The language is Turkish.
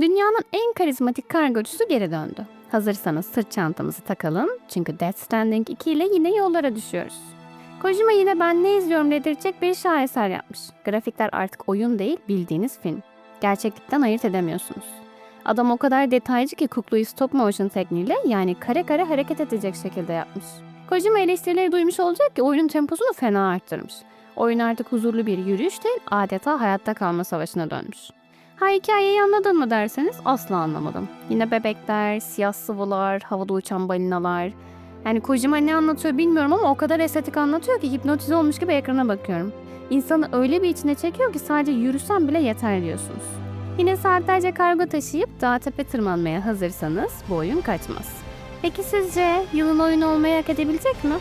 Dünyanın en karizmatik kargocusu geri döndü. Hazırsanız sırt çantamızı takalım çünkü Death Stranding 2 ile yine yollara düşüyoruz. Kojima yine ben ne izliyorum dedirtecek bir şaheser yapmış. Grafikler artık oyun değil bildiğiniz film. Gerçeklikten ayırt edemiyorsunuz. Adam o kadar detaycı ki kukluyu stop motion tekniğiyle yani kare kare hareket edecek şekilde yapmış. Kojima eleştirileri duymuş olacak ki oyunun temposunu fena arttırmış. Oyun artık huzurlu bir yürüyüş değil adeta hayatta kalma savaşına dönmüş. Ha hikayeyi anladın mı derseniz asla anlamadım. Yine bebekler, siyah sıvılar, havada uçan balinalar. Yani Kojima ne anlatıyor bilmiyorum ama o kadar estetik anlatıyor ki hipnotize olmuş gibi ekrana bakıyorum. İnsanı öyle bir içine çekiyor ki sadece yürüsem bile yeter diyorsunuz. Yine saatlerce kargo taşıyıp dağ tepe tırmanmaya hazırsanız bu oyun kaçmaz. Peki sizce yılın oyunu olmayı hak edebilecek mi?